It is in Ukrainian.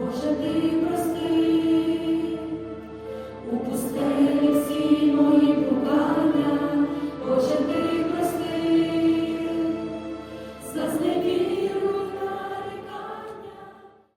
Боже, ти прости, упусти.